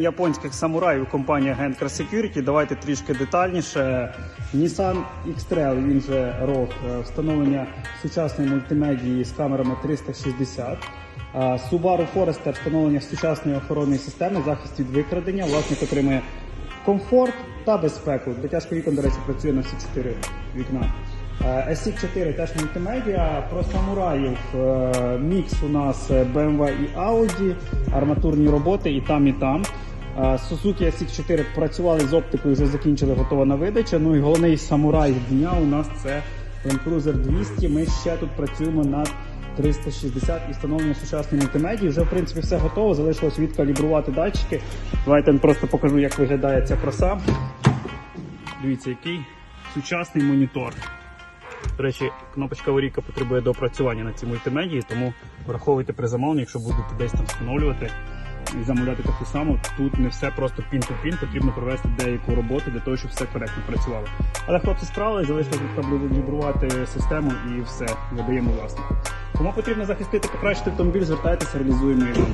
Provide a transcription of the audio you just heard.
Японських самураїв компанія Gencar Security. Давайте трішки детальніше. Nissan X-Trail, він же ROG, е, встановлення сучасної мультимедії з камерами 360. Е, Subaru Forester встановлення сучасної охоронної системи, захист від викрадення. Власник отримує комфорт та безпеку. Дитячка вікон, до речі, працює на всі чотири вікна. Е, SX4 теж мультимедіа. Про самураїв е, мікс у нас е, BMW і Audi, арматурні роботи і там, і там. Suzuki SX4 працювали з оптикою, вже закінчили готова на видача. Ну і головний самурай дня у нас це Land Cruiser 200. Ми ще тут працюємо над 360 і встановлення сучасної мультимедії. Вже в принципі все готово. Залишилось відкалібрувати датчики. Давайте просто покажу, як виглядає ця краса. Дивіться, який сучасний монітор. До речі, кнопочка аварійка потребує доопрацювання на цій мультимедії, тому враховуйте при замовленні, якщо будете десь там встановлювати і замовляти таку саму, тут не все просто пін-то-пін, потрібно провести деяку роботу для того, щоб все коректно працювало. Але хлопці справились, залишилось відкалібрувати систему і все, видаємо власнику. Кому потрібно захистити, покращити автомобіль, звертайтеся, реалізуємо його.